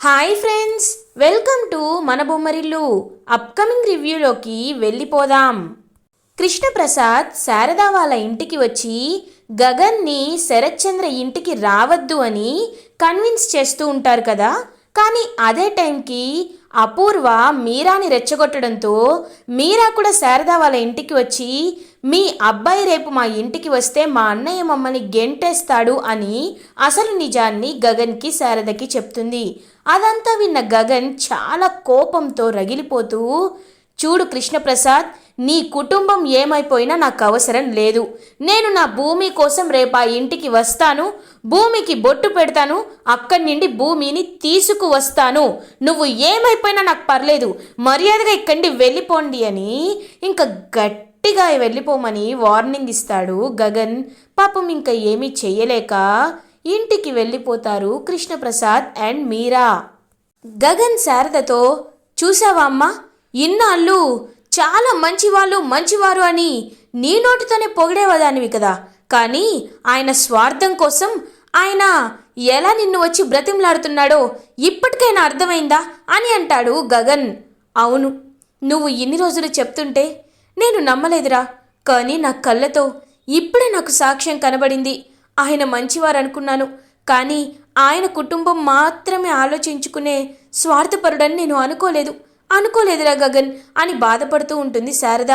Hi friends welcome to మన Bommarillu. Upcoming రివ్యూలోకి వెళ్ళిపోదాం. కృష్ణప్రసాద్ శారదా వాళ్ళ ఇంటికి వచ్చి గగన్ని శరత్చంద్ర ఇంటికి రావద్దు అని కన్విన్స్ చేస్తూ ఉంటారు కదా. కానీ అదే టైంకి అపూర్వ మీరాని రెచ్చగొట్టడంతో మీరా కూడా శారదా వాళ్ళ ఇంటికి వచ్చి మీ అబ్బాయి రేపు మా ఇంటికి వస్తే మా అన్నయ్య మమ్మల్ని గెంటేస్తాడు అని అసలు నిజాన్ని గగన్కి శారదకి చెప్తుంది. అదంతా విన్న గగన్ చాలా కోపంతో రగిలిపోతూ చూడు కృష్ణప్రసాద్ నీ కుటుంబం ఏమైపోయినా నాకు అవసరం లేదు. నేను నా భూమి కోసం రేపు ఆ ఇంటికి వస్తాను. భూమికి బొట్టు పెడతాను. అక్కడి నుండి భూమిని తీసుకువస్తాను. నువ్వు ఏమైపోయినా నాకు పర్లేదు. మర్యాదగా ఇక్కడి వెళ్ళిపోండి అని ఇంకా గట్టిగా వెళ్ళిపోమని వార్నింగ్ ఇస్తాడు గగన్. పాపం ఇంకా ఏమీ చెయ్యలేక ఇంటికి వెళ్ళిపోతారు కృష్ణప్రసాద్ అండ్ మీరా. గగన్ శారదతో చూసావా అమ్మా ఇన్నాళ్ళు చాలా మంచివాళ్ళు మంచివారు అని నీ నోటితోనే పొగిడేవదానివి కదా. కానీ ఆయన స్వార్థం కోసం ఆయన ఎలా నిన్ను వచ్చి బ్రతిమలాడుతున్నాడో ఇప్పటికైనా అర్థమైందా? అని అంటాడు గగన్. అవును నువ్వు ఇన్ని రోజులు చెప్తుంటే నేను నమ్మలేదురా. కానీ నా కళ్ళతో ఇప్పుడే నాకు సాక్ష్యం కనబడింది. ఆయన మంచివారు అనుకున్నాను కానీ ఆయన కుటుంబం మాత్రమే ఆలోచించుకునే స్వార్థపరుడని నేను అనుకోలేదు. అనుకోలేదురా గగన్ అని బాధపడుతూ ఉంటుంది శారద.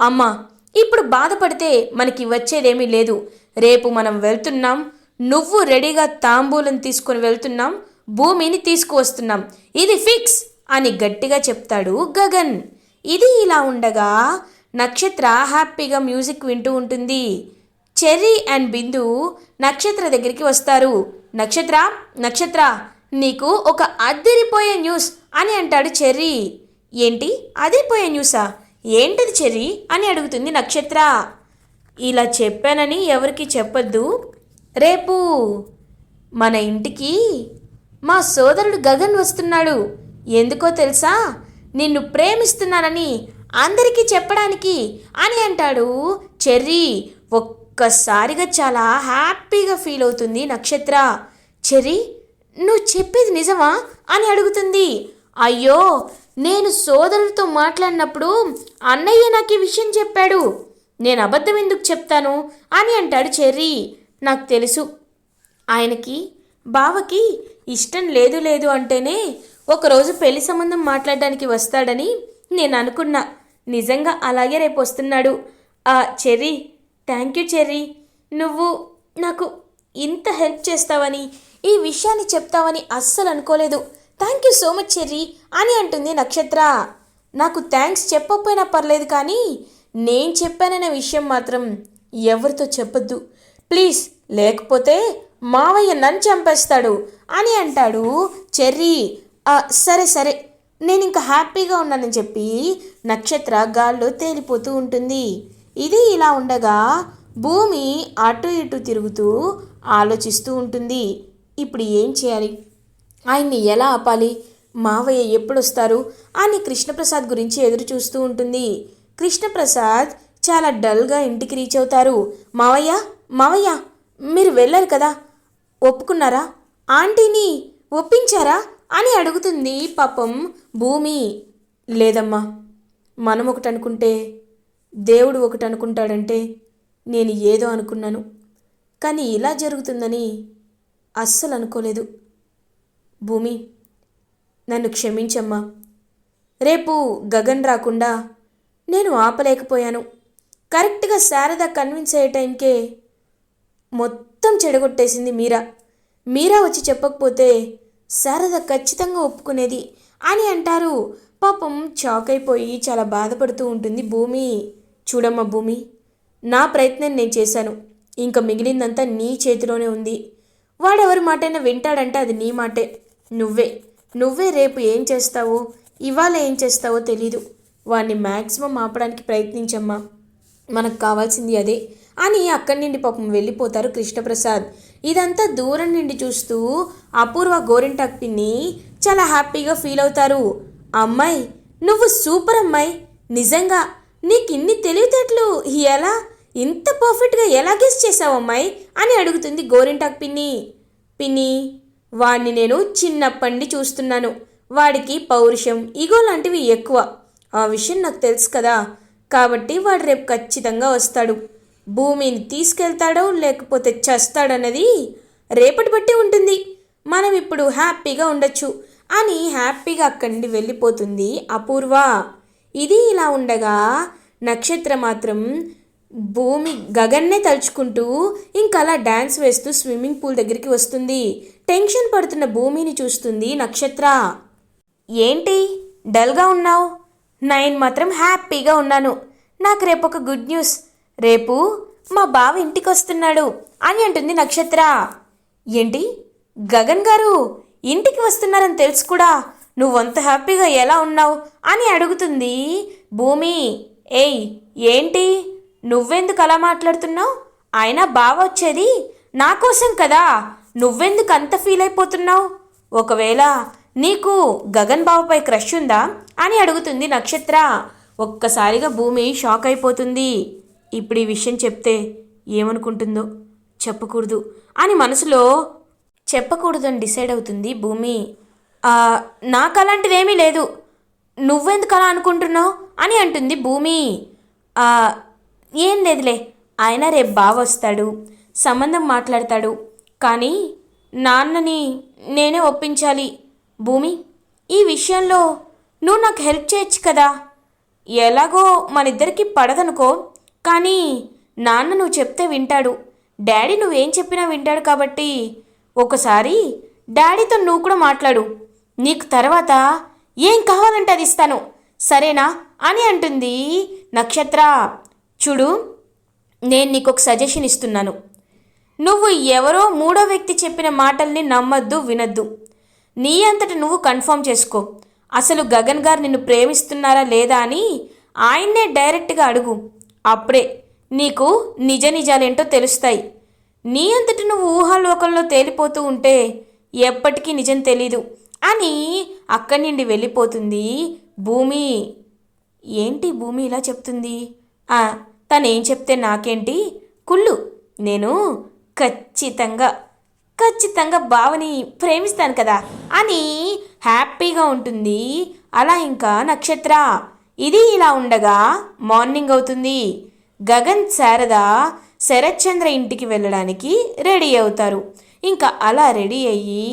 అమ్మా ఇప్పుడు బాధపడితే మనకి వచ్చేదేమీ లేదు. రేపు మనం వెళ్తున్నాం. నువ్వు రెడీగా తాంబూలం తీసుకొని వెళ్తున్నాం. భూమిని తీసుకువస్తున్నాం. ఇది ఫిక్స్ అని గట్టిగా చెప్తాడు గగన్. ఇది ఇలా ఉండగా నక్షత్ర హ్యాపీగా మ్యూజిక్ వింటూ ఉంటుంది. చెర్రీ అండ్ బిందు నక్షత్ర దగ్గరికి వస్తారు. నక్షత్ర నక్షత్ర నీకు ఒక అద్దరిపోయే న్యూస్ అని అంటాడు చెర్రీ. ఏంటి? అదిరిపోయే న్యూసా? ఏంటిది చెర్రీ? అని అడుగుతుంది నక్షత్ర. ఇలా చెప్పానని ఎవరికి చెప్పొద్దు. రేపు మన ఇంటికి మా సోదరుడు గగన్ వస్తున్నాడు. ఎందుకో తెలుసా? నిన్ను ప్రేమిస్తున్నానని అందరికీ చెప్పడానికి అని అంటాడు చెర్రీ. ఒక్కసారిగా చాలా హ్యాపీగా ఫీల్ అవుతుంది నక్షత్ర. చెర్రీ నువ్వు చెప్పేది నిజమా? అని అడుగుతుంది. అయ్యో నేను సోదరులతో మాట్లాడినప్పుడు అన్నయ్య నాకు ఈ విషయం చెప్పాడు. నేను అబద్ధం ఎందుకు చెప్తాను? అని అంటాడు చెర్రీ. నాకు తెలుసు. ఆయనకి బావకి ఇష్టం లేదు లేదు అంటేనే ఒకరోజు పెళ్ళి సంబంధం మాట్లాడడానికి వస్తాడని నేను అనుకున్నా. నిజంగా అలాగే రేపు వస్తున్నాడు. ఆ చెర్రీ థ్యాంక్ యూ చెర్రీ నువ్వు నాకు ఇంత హెల్ప్ చేస్తావని ఈ విషయాన్ని చెప్తావని అస్సలు అనుకోలేదు. Thank you so much Cherry అని అంటుంది నక్షత్ర. నాకు థ్యాంక్స్ చెప్పకపోయినా పర్లేదు కానీ నేను చెప్పాననే విషయం మాత్రం ఎవరితో చెప్పొద్దు. ప్లీజ్ లేకపోతే మావయ్య నన్ను చంపేస్తాడు అని అంటాడు చెర్రీ సరే సరే. నేను ఇంకా హ్యాపీగా ఉన్నానని చెప్పి నక్షత్ర గాల్లో తేలిపోతూ ఉంటుంది. ఇది ఇలా ఉండగా భూమి అటు ఇటు తిరుగుతూ ఆలోచిస్తూ ఉంటుంది. ఇప్పుడు ఏం చేయాలి? ఆయన్ని ఎలా ఆపాలి? మావయ్య ఎప్పుడొస్తారు? అని కృష్ణప్రసాద్ గురించి ఎదురు చూస్తూ ఉంటుంది. కృష్ణప్రసాద్ చాలా డల్గా ఇంటికి రీచ్ అవుతారు. మావయ్య మావయ్య మీరు వెళ్ళారు కదా? ఒప్పుకున్నారా? ఆంటీని ఒప్పించారా? అని అడుగుతుంది పాపం భూమి. లేదమ్మా మనం ఒకటి అనుకుంటే దేవుడు ఒకటి అనుకుంటాడంటే నేను ఏదో అనుకున్నాను. కానీ ఇలా జరుగుతుందని అస్సలు అనుకోలేదు. భూమి నన్ను క్షమించమ్మా. రేపు గగన్ రాకుండా నేను ఆపలేకపోయాను. కరెక్ట్గా శారద కన్విన్స్ అయ్యే టైంకే మొత్తం చెడగొట్టేసింది మీరా. మీరా వచ్చి చెప్పకపోతే శారద ఖచ్చితంగా ఒప్పుకునేది. అని అంటారు. పాపం షాక్ అయిపోయి చాలా బాధపడుతూ ఉంటుంది భూమి. చూడమ్మా భూమి నా ప్రయత్నం నేను చేశాను. ఇంకా మిగిలిందంతా నీ చేతిలోనే ఉంది. వాడెవరి మాటైనా వింటాడంటే అది నీ మాటే. నువ్వే నువ్వే రేపు ఏం చేస్తావో ఇవాళ ఏం చేస్తావో తెలీదు. వాడిని మ్యాక్సిమం ఆపడానికి ప్రయత్నించమ్మా. మనకు కావాల్సింది అదే. అని అక్కడి నుండి పాపం వెళ్ళిపోతారు కృష్ణప్రసాద్. ఇదంతా దూరం నుండి చూస్తూ అపూర్వ గోరింటాక్ పిన్ని చాలా హ్యాపీగా ఫీల్ అవుతారు. అమ్మాయి నువ్వు సూపర్ అమ్మాయి. నిజంగా నీకు ఇన్ని తెలివితేటలు ఎలా? ఇంత పర్ఫెక్ట్గా ఎలా గెస్ చేసావమ్మాయి అని అడుగుతుంది గోరింటాక్ పిన్ని. పిన్ని వాడిని నేను చిన్నప్పటి చూస్తున్నాను. వాడికి పౌరుషం ఇగో లాంటివి ఎక్కువ. ఆ విషయం నాకు తెలుసు కదా. కాబట్టి వాడు రేపు ఖచ్చితంగా వస్తాడు. భూమిని తీసుకెళ్తాడో లేకపోతే చస్తాడన్నది రేపటి బట్టి ఉంటుంది. మనం ఇప్పుడు హ్యాపీగా ఉండొచ్చు అని హ్యాపీగా అక్కడి నుండి వెళ్ళిపోతుంది అపూర్వ. ఇది ఇలా ఉండగా నక్షత్రం మాత్రం భూమి గగన్నే తలుచుకుంటూ ఇంకా అలా డ్యాన్స్ వేస్తూ స్విమ్మింగ్ పూల్ దగ్గరికి వస్తుంది. టెన్షన్ పడుతున్న భూమిని చూస్తుంది నక్షత్ర. ఏంటి? డల్గా ఉన్నావు? నైన్ మాత్రం హ్యాపీగా ఉన్నాను. నాకు రేపు ఒక గుడ్ న్యూస్. రేపు మా బావ ఇంటికి వస్తున్నాడు అని అంటుంది నక్షత్ర. ఏంటి? గగన్ గారు ఇంటికి వస్తున్నారని తెలుసు కూడా. నువ్వంత హ్యాపీగా ఎలా ఉన్నావు? అని అడుగుతుంది. భూమి ఏయ్ ఏంటి? నువ్వెందుకు అలా మాట్లాడుతున్నావు? అయినా బావ వచ్చేది నా కోసం కదా. నువ్వెందుకు అంత ఫీల్ అయిపోతున్నావు? ఒకవేళ నీకు గగన్ బాబుపై క్రష్ ఉందా? అని అడుగుతుంది నక్షత్ర. ఒక్కసారిగా భూమి షాక్ అయిపోతుంది. ఇప్పుడు ఈ విషయం చెప్తే ఏమనుకుంటుందో చెప్పకూడదు అని మనసులో చెప్పకూడదని డిసైడ్ అవుతుంది భూమి. నాకు అలాంటిదేమీ లేదు. నువ్వెందుకు అలా అనుకుంటున్నావు? అని అంటుంది భూమి. ఏం లేదులే. ఆయన రేపు బావ వస్తాడు సంబంధం మాట్లాడతాడు. కానీ నాన్నని నేనే ఒప్పించాలి. భూమి ఈ విషయంలో నువ్వు నాకు హెల్ప్ చేయొచ్చు కదా? ఎలాగో మనిద్దరికి పడదనుకో. కానీ నాన్న నువ్వు చెప్తే వింటాడు. డాడీ నువ్వేం చెప్పినా వింటాడు కాబట్టి ఒకసారి డాడీతో నువ్వు కూడా మాట్లాడు. నీకు తర్వాత ఏం కావాలంటే అది ఇస్తాను. సరేనా? అని అంటుంది నక్షత్ర. చూడు నేను నీకు ఒక సజెషన్ ఇస్తున్నాను. నువ్వు ఎవరో మూడో వ్యక్తి చెప్పిన మాటల్ని నమ్మద్దు వినద్దు. నీ అంతట నువ్వు కన్ఫర్మ్ చేసుకో. అసలు గగన్ గారు నిన్ను ప్రేమిస్తున్నారా లేదా అని ఆయన్నే డైరెక్ట్గా అడుగు. అప్పుడే నీకు నిజ నిజాలేంటో తెలుస్తాయి. నీ అంతట నువ్వు ఊహాలోకంలో తేలిపోతూ ఉంటే ఎప్పటికీ నిజం తెలీదు. అని అక్కడి నుండి వెళ్ళిపోతుంది. భూమి ఏంటి భూమి ఇలా చెప్తుంది? తనేం చెప్తే నాకేంటి? కుళ్ళు నేను ఖచ్చితంగా ఖచ్చితంగా బావని ప్రేమిస్తాను కదా అని హ్యాపీగా ఉంటుంది. అలా ఇంకా నక్షత్ర ఇది ఇలా ఉండగా మార్నింగ్ అవుతుంది. గగన్ శారద శరత్చంద్ర ఇంటికి వెళ్ళడానికి రెడీ అవుతారు. ఇంకా అలా రెడీ అయ్యి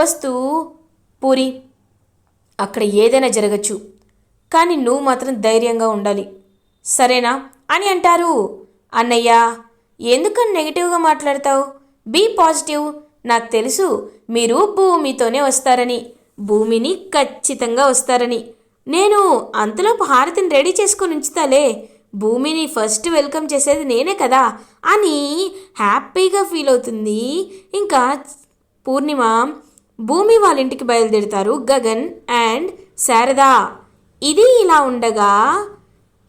వస్తూ పూరి. అక్కడ ఏదైనా జరగచ్చు. కానీ నువ్వు మాత్రం ధైర్యంగా ఉండాలి. సరేనా? అని అంటారు. అన్నయ్య ఎందుకని నెగిటివ్గా మాట్లాడతావు? Be positive. నాకు తెలుసు మీరు భూమితోనే వస్తారని. భూమిని ఖచ్చితంగా వస్తారని. నేను అంతలోపు హారతిని రెడీ చేసుకొని ఉంచుతాలే. భూమిని ఫస్ట్ వెల్కమ్ చేసేది నేనే కదా అని హ్యాపీగా ఫీల్ అవుతుంది. ఇంకా పూర్ణిమ భూమి వాళ్ళ ఇంటికి బయలుదేరుతారు గగన్ అండ్ శారద. ఇది ఇలా ఉండగా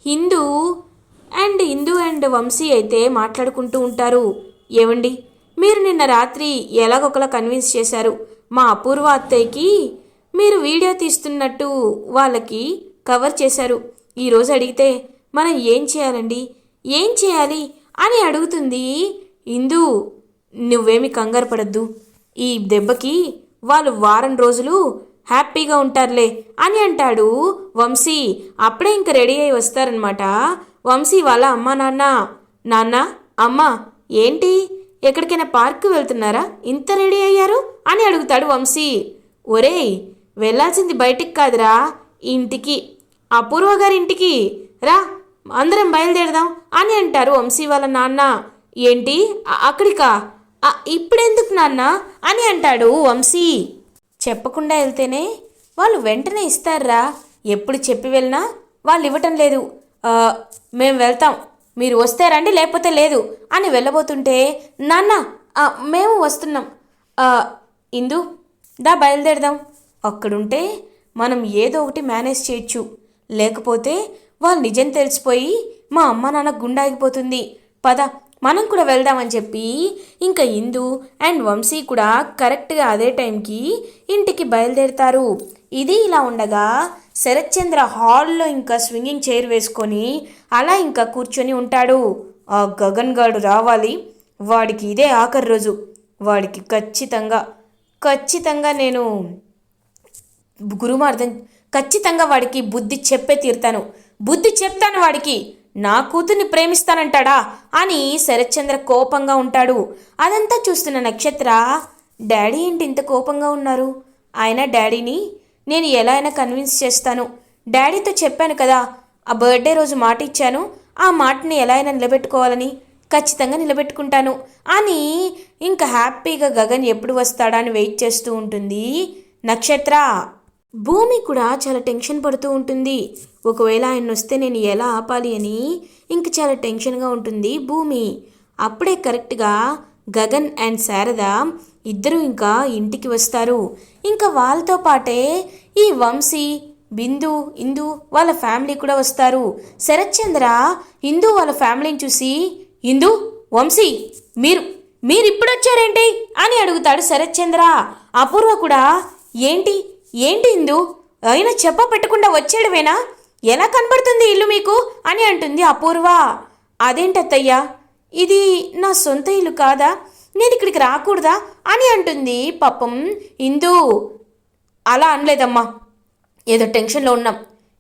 హిందూ అండ్ హిందూ అండ్ వంశీ అయితే మాట్లాడుకుంటూ ఉంటారు. ఏమండి మీరు నిన్న రాత్రి ఎలాగొకలా కన్విన్స్ చేశారు? మా అపూర్వ అత్తయ్యకి మీరు వీడియో తీస్తున్నట్టు వాళ్ళకి కవర్ చేశారు. ఈరోజు అడిగితే మనం ఏం చేయాలండి? ఏం చేయాలి? అని అడుగుతుంది ఇందు నువ్వేమి కంగారు పడద్దు. ఈ దెబ్బకి వాళ్ళు వారం రోజులు హ్యాపీగా ఉంటారులే అని అంటాడు వంశీ. అప్పుడే ఇంక రెడీ అయి వస్తారనమాట వంశీ వాళ్ళ అమ్మ నాన్న. నాన్న అమ్మ ఏంటి? ఎక్కడికైనా పార్క్ వెళ్తున్నారా? ఇంత రెడీ అయ్యారు? అని అడుగుతాడు వంశీ. ఒరేయ్ వెళ్ళాల్సింది బయటికి కాదురా ఇంటికి. అపూర్వ గారి ఇంటికి. రా అందరం బయలుదేరదాం అని అంటారు వంశీ వాళ్ళ నాన్న. ఏంటి? అక్కడికా? ఇప్పుడెందుకు నాన్న? అని అంటాడు వంశీ. చెప్పకుండా వెళ్తేనే వాళ్ళు వెంటనే ఇస్తారా? ఎప్పుడు చెప్పి వెళ్ళినా వాళ్ళు ఇవ్వటం లేదు మేము వెళ్తాం. మీరు వస్తే రండి లేకపోతే లేదు అని వెళ్ళబోతుంటే నాన్న మేము వస్తున్నాం. ఇందు దా బయలుదేరదాం. అక్కడుంటే మనం ఏదో ఒకటి మేనేజ్ చేయొచ్చు. లేకపోతే వాళ్ళు నిజం తెలిసిపోయి మా అమ్మ నాన్న గుండాగిపోతుంది పద మనం కూడా వెళ్దామని చెప్పి ఇంకా ఇందు అండ్ వంశీ కూడా కరెక్ట్గా అదే టైంకి ఇంటికి బయలుదేరుతారు. ఇది ఇలా ఉండగా శరత్చంద్ర హాల్లో ఇంకా స్వింగింగ్ చైర్ వేసుకొని అలా ఇంకా కూర్చొని ఉంటాడు. ఆ గగన్ గాడు రావాలి. వాడికి ఇదే ఆఖరి రోజు. వాడికి ఖచ్చితంగా ఖచ్చితంగా నేను గురుమార్థం ఖచ్చితంగా వాడికి బుద్ధి చెప్పే తీరుతాను. బుద్ధి చెప్తాను వాడికి. నా కూతుర్ని ప్రేమిస్తానంటాడా అని శరత్చంద్ర కోపంగా ఉంటాడు. అదంతా చూస్తున్న నక్షత్ర డాడీ ఏంటి ఇంత కోపంగా ఉన్నారు? ఆయన డాడీని నేను ఎలా అయినా కన్విన్స్ చేస్తాను. డాడీతో చెప్పాను కదా ఆ బర్త్డే రోజు మాట ఇచ్చాను. ఆ మాటని ఎలా అయినా నిలబెట్టుకోవాలని ఖచ్చితంగా నిలబెట్టుకుంటాను అని ఇంకా హ్యాపీగా గగన్ ఎప్పుడు వస్తాడా అని వెయిట్ చేస్తూ ఉంటుంది నక్షత్ర. భూమి కూడా చాలా టెన్షన్ పడుతూ ఉంటుంది. ఒకవేళ ఆయన వస్తే నేను ఎలా ఆపాలి అని ఇంక చాలా టెన్షన్గా ఉంటుంది భూమి. అప్పుడే కరెక్ట్గా గగన్ అండ్ శారద ఇద్దరు ఇంకా ఇంటికి వస్తారు. ఇంకా వాళ్ళతో పాటే ఈ వంశీ బిందు ఇందు వాళ్ళ ఫ్యామిలీ కూడా వస్తారు. శరత్చంద్ర ఇందు వాళ్ళ ఫ్యామిలీని చూసి ఇందు వంశీ మీరు మీరు ఇప్పుడు వచ్చారేంటి అని అడుగుతాడు శరత్చంద్ర. అపూర్వ కూడా ఏంటి ఏంటి ఇందు? అయినా చెప్ప పెట్టకుండా వచ్చాడువేనా ఎలా కనబడుతుంది ఇల్లు మీకు? అని అంటుంది అపూర్వ. అదేంటత్తయ్యా? ఇది నా సొంత ఇల్లు కాదా? నేను ఇక్కడికి రాకూడదా? అని అంటుంది పాపం ఇందు. అలా అనలేదమ్మా. ఏదో టెన్షన్లో ఉన్నాం.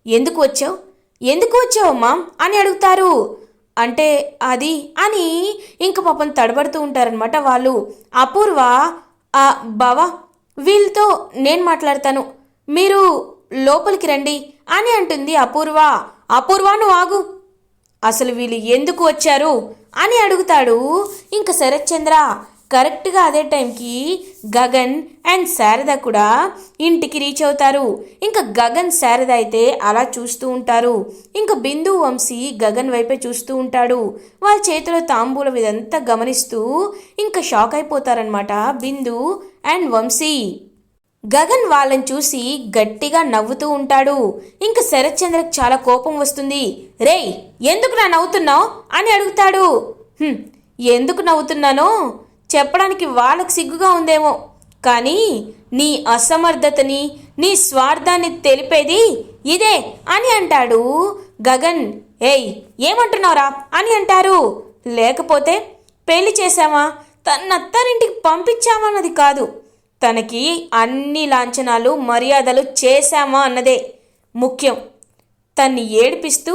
ఎందుకు వచ్చావు? ఎందుకు వచ్చావమ్మా? అని అడుగుతారు. అంటే అది అని ఇంక పాపం తడబడుతూ ఉంటారనమాట వాళ్ళు. అపూర్వ బావా వీళ్ళతో నేను మాట్లాడతాను. మీరు లోపలికి రండి అని అంటుంది అపూర్వ. అపూర్వ నువ్వు ఆగు. అసలు వీళ్ళు ఎందుకు వచ్చారు అని అడుగుతాడు ఇంక శరత్చంద్ర. కరెక్ట్గా అదే టైంకి గగన్ అండ్ శారద కూడా ఇంటికి రీచ్ అవుతారు. ఇంకా గగన్ శారద అయితే అలా చూస్తూ ఉంటారు. ఇంకా బిందు వంశీ గగన్ వైపే చూస్తూ ఉంటాడు. వాళ్ళ చేతిలో తాంబూలం ఇదంతా గమనిస్తూ ఇంకా షాక్ అయిపోతారనమాట బిందు అండ్ వంశీ. గగన్ వాళ్ళని చూసి గట్టిగా నవ్వుతూ ఉంటాడు. ఇంక శరత్చంద్రకి చాలా కోపం వస్తుంది. రేయ్ ఎందుకు నా నవ్వుతున్నావు? అని అడుగుతాడు. ఎందుకు నవ్వుతున్నానో చెప్పడానికి వాళ్ళకు సిగ్గుగా ఉందేమో. కానీ నీ అసమర్థతని నీ స్వార్థాన్ని తెలిపేది ఇదే అని అంటాడు గగన్. ఏయ్ ఏమంటున్నారా అని అంటారు. లేకపోతే పెళ్ళి చేశామా? తన అత్తారింటికి పంపించామన్నది కాదు. తనకి అన్ని లాంఛనాలు మర్యాదలు చేశామా అన్నదే ముఖ్యం. తన్ని ఏడిపిస్తూ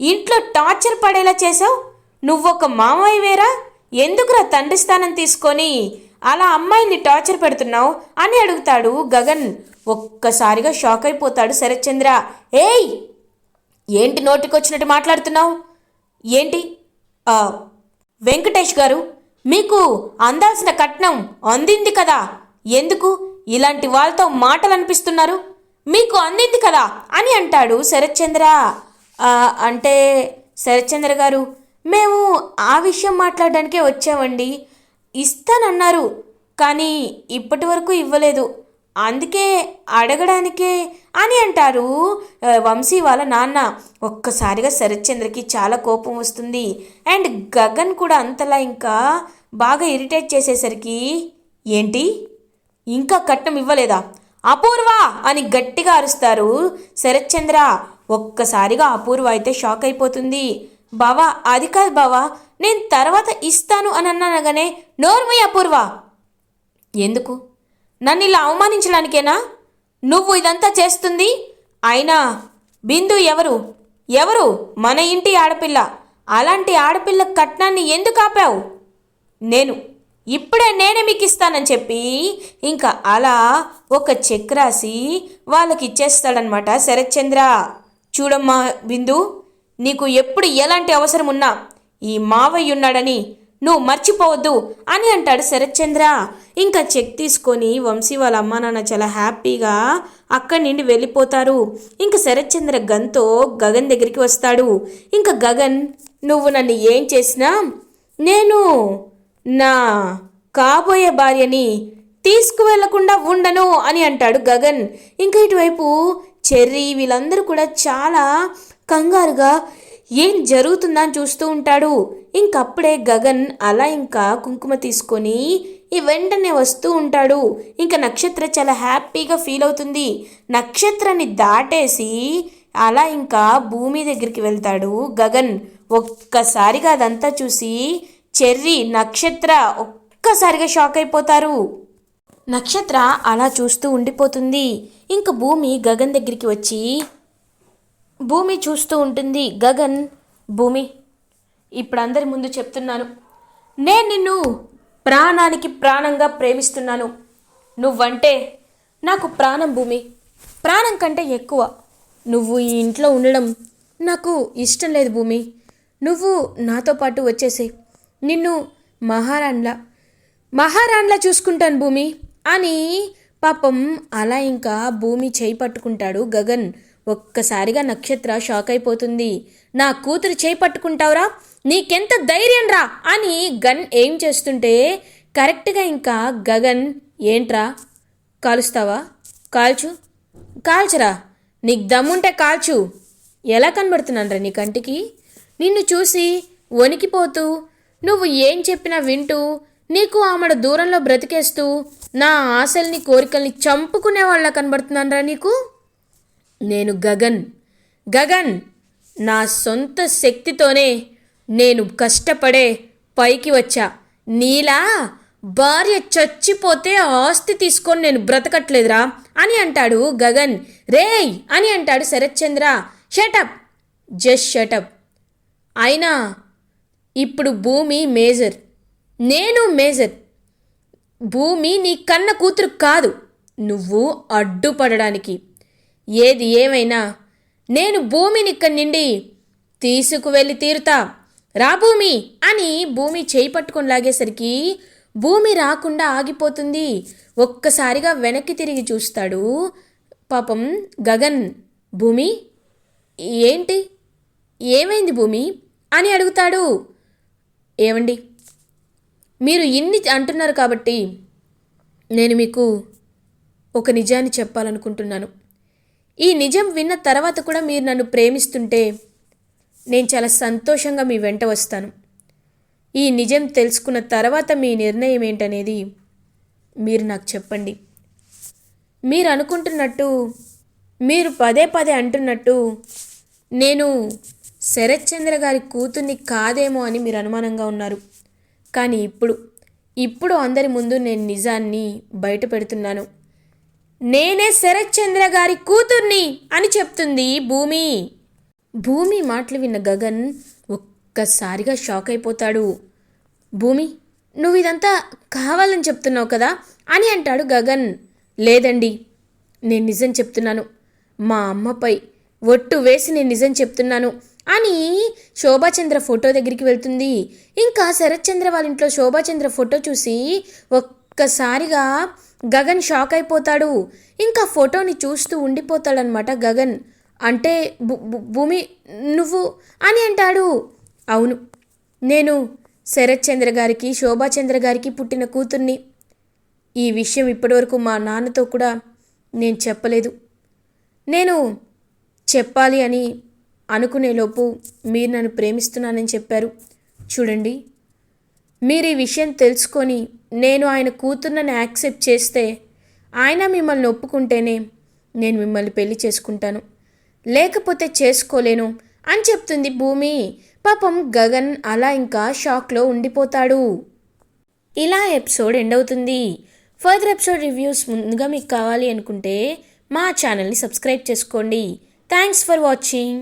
ఇంట్లో టార్చర్ పడేలా చేసావు నువ్వొక మామయ్య వేరా? ఎందుకురా తండ్రి స్థానం తీసుకొని అలా అమ్మాయిని టార్చర్ పెడుతున్నావు అని అడుగుతాడు గగన్. ఒక్కసారిగా షాక్ అయిపోతాడు శరత్చంద్ర. ఏయ్! ఏంటి నోటికొచ్చినట్టు మాట్లాడుతున్నావు? ఏంటి? వెంకటేష్ గారు మీకు అందాల్సిన కట్నం అందింది కదా. ఎందుకు? ఇలాంటి వాళ్ళతో మాటలు అనిపిస్తున్నారు మీకు అందింది కదా అని అంటాడు శరత్చంద్ర. అంటే శరత్చంద్ర గారు మేము ఆ విషయం మాట్లాడడానికే వచ్చామండి. ఇస్తానన్నారు కానీ ఇప్పటి వరకు ఇవ్వలేదు. అందుకే అడగడానికే అని అంటారు వంశీ వాళ్ళ నాన్న. ఒక్కసారిగా శరత్చంద్రకి చాలా కోపం వస్తుంది. అండ్ గగన్ కూడా అంతలా ఇంకా బాగా ఇరిటేట్ చేసేసరికి ఏంటి? ఇంకా కట్నం ఇవ్వలేదా? అపూర్వ! అని గట్టిగా అరుస్తారు శరత్చంద్ర. ఒక్కసారిగా అపూర్వ అయితే షాక్ అయిపోతుంది. బావా అది కాదు బావా నేను తర్వాత ఇస్తాను అని అన్నానగానే నోర్మయ్య అపూర్వ. ఎందుకు? నన్ను ఇలా అవమానించడానికేనా? నువ్వు ఇదంతా చేస్తుంది? అయినా బిందు ఎవరు? ఎవరు? మన ఇంటి ఆడపిల్ల. అలాంటి ఆడపిల్ల కట్నాన్ని ఎందుకు ఆపావు? నేను. ఇప్పుడే నేనే మీకు ఇస్తానని చెప్పి ఇంకా అలా ఒక చెక్ రాసి వాళ్ళకి ఇచ్చేస్తాడనమాట శరత్చంద్ర. చూడమ్మా బిందు. నీకు ఎప్పుడు ఎలాంటి అవసరం ఉన్నా ఈ మావయ్య ఉన్నాడని నువ్వు మర్చిపోవద్దు అని అంటాడు శరత్చంద్ర. ఇంకా చెక్ తీసుకొని వంశీ వాళ్ళ అమ్మా నాన్న చాలా హ్యాపీగా అక్కడి నుండి వెళ్ళిపోతారు. ఇంకా శరత్చంద్ర గన్తో గగన్ దగ్గరికి వస్తాడు. ఇంకా గగన్ నువ్వు నన్ను ఏం చేసినా నేను నా కాబోయే భార్యని తీసుకువెళ్ళకుండా ఉండను అని అంటాడు గగన్. ఇంకా ఇటువైపు చెర్రీ వీళ్ళందరూ కూడా చాలా కంగారుగా ఏం జరుగుతుందా అని చూస్తూ ఉంటాడు. ఇంకప్పుడే గగన్ అలా ఇంకా కుంకుమ తీసుకొని ఈ వెంటనే వస్తూ ఉంటాడు. ఇంకా నక్షత్ర చాలా హ్యాపీగా ఫీల్ అవుతుంది. నక్షత్రాన్ని దాటేసి అలా ఇంకా భూమి దగ్గరికి వెళ్తాడు గగన్. ఒక్కసారిగా అదంతా చూసి చెర్రీ నక్షత్ర ఒక్కసారిగా షాక్ అయిపోతారు. నక్షత్ర అలా చూస్తూ ఉండిపోతుంది. ఇంక భూమి గగన్ దగ్గరికి వచ్చి భూమి చూస్తూ ఉంటుంది గగన్. భూమి ఇప్పుడు అందరి ముందు చెప్తున్నాను. నేను నిన్ను ప్రాణానికి ప్రాణంగా ప్రేమిస్తున్నాను. నువ్వంటే నాకు ప్రాణం భూమి. ప్రాణం కంటే ఎక్కువ. నువ్వు ఈ ఇంట్లో ఉండడం నాకు ఇష్టం లేదు భూమి. నువ్వు నాతో పాటు వచ్చేసే. నిన్ను మహారాణ్లా మహారాణ్లా చూసుకుంటాను భూమి. అని పాపం అలా ఇంకా భూమి చేయి పట్టుకుంటాడు గగన్. ఒక్కసారిగా నక్షత్ర షాక్ అయిపోతుంది. నా కూతురు చేయి పట్టుకుంటావురా? నీకెంత ధైర్యం రా? అని గన్ ఏం చేస్తుంటే కరెక్ట్గా ఇంకా గగన్ ఏంట్రా? కాలుస్తావా? కాల్చు. కాల్చరా? నీకు దమ్ముంటే కాల్చు. ఎలా కనబడుతున్నానరా నీ కంటికి? నిన్ను చూసి వణికిపోతూ నువ్వు ఏం చెప్పినా వింటూ నీకు ఆమెడ దూరంలో బ్రతికేస్తూ నా ఆశల్ని కోరికల్ని చంపుకునే వాళ్ళ కనబడుతున్నానరా నీకు? నేను గగన్. గగన్ నా సొంత శక్తితోనే నేను కష్టపడే పైకి వచ్చా. నీలా? భార్య చచ్చిపోతే ఆస్తి తీసుకొని నేను బ్రతకట్లేదురా అని అంటాడు గగన్. రేయ్! అని అంటాడు శరత్చంద్ర. షటప్ జస్ట్ షటప్ అయినా ఇప్పుడు భూమి మేజర్. నేను మేజర్. భూమి నీ కన్న కూతురు కాదు. నువ్వు అడ్డుపడడానికి. ఏది ఏమైనా నేను భూమినిక్కడి నుండి తీసుకువెళ్ళి తీరుతా. రా భూమి అని భూమి చేయి పట్టుకొని లాగేసరికి భూమి రాకుండా ఆగిపోతుంది. ఒక్కసారిగా వెనక్కి తిరిగి చూస్తాడు పాపం గగన్. భూమి ఏంటి? ఏమైంది భూమి? అని అడుగుతాడు. ఏమండి మీరు ఇన్ని అంటున్నారు కాబట్టి నేను మీకు ఒక నిజాన్ని చెప్పాలనుకుంటున్నాను. ఈ నిజం విన్న తర్వాత కూడా మీరు నన్ను ప్రేమిస్తుంటే నేను చాలా సంతోషంగా మీ వెంట వస్తాను. ఈ నిజం తెలుసుకున్న తర్వాత మీ నిర్ణయం ఏంటనేది మీరు నాకు చెప్పండి. మీరు అనుకుంటున్నట్టు మీరు పదే పదే అంటున్నట్టు నేను శరత్చంద్ర గారి కూతుర్ని కాదేమో అని మీరు అనుమానంగా ఉన్నారు. కానీ ఇప్పుడు ఇప్పుడు అందరి ముందు నేను నిజాన్ని బయట పెడుతున్నాను. నేనే శరత్చంద్ర గారి కూతుర్ని అని చెప్తుంది భూమి. భూమి మాటలు విన్న గగన్ ఒక్కసారిగా షాక్ అయిపోతాడు. భూమి నువ్వు ఇదంతా కావాలని చెప్తున్నావు కదా అని అంటాడు గగన్. లేదండి నేను నిజం చెప్తున్నాను. మా అమ్మపై ఒట్టు వేసి నేను నిజం చెప్తున్నాను అని శోభాచంద్ర ఫోటో దగ్గరికి వెళ్తుంది. ఇంకా శరత్చంద్ర వాళ్ళ ఇంట్లో శోభాచంద్ర ఫోటో చూసి ఒక్కసారిగా గగన్ షాక్ అయిపోతాడు. ఇంకా ఫోటోని చూస్తూ ఉండిపోతాడనమాట గగన్. అంటే భూ- భూ- భూమి నువ్వు అని అంటాడు. అవును నేను శరత్చంద్ర గారికి శోభాచంద్ర గారికి పుట్టిన కూతుర్ని. ఈ విషయం ఇప్పటివరకు మా నాన్నతో కూడా నేను చెప్పలేదు. నేను చెప్పాలి అని అనుకునేలోపు మీరు నన్ను ప్రేమిస్తున్నానని చెప్పారు. చూడండి. మీరు ఈ విషయం తెలుసుకొని నేను ఆయన కూతుర్నని యాక్సెప్ట్ చేస్తే ఆయన మిమ్మల్ని ఒప్పుకుంటేనే నేను మిమ్మల్ని పెళ్ళి చేసుకుంటాను. లేకపోతే చేసుకోలేను అని చెప్తుంది భూమి. పాపం గగన్ అలా ఇంకా షాక్లో ఉండిపోతాడు. ఇలా ఎపిసోడ్ ఎండ్ అవుతుంది. ఫర్దర్ ఎపిసోడ్ రివ్యూస్ ముందుగా మీకు కావాలి అనుకుంటే మా ఛానల్ని సబ్స్క్రైబ్ చేసుకోండి. Thanks for watching.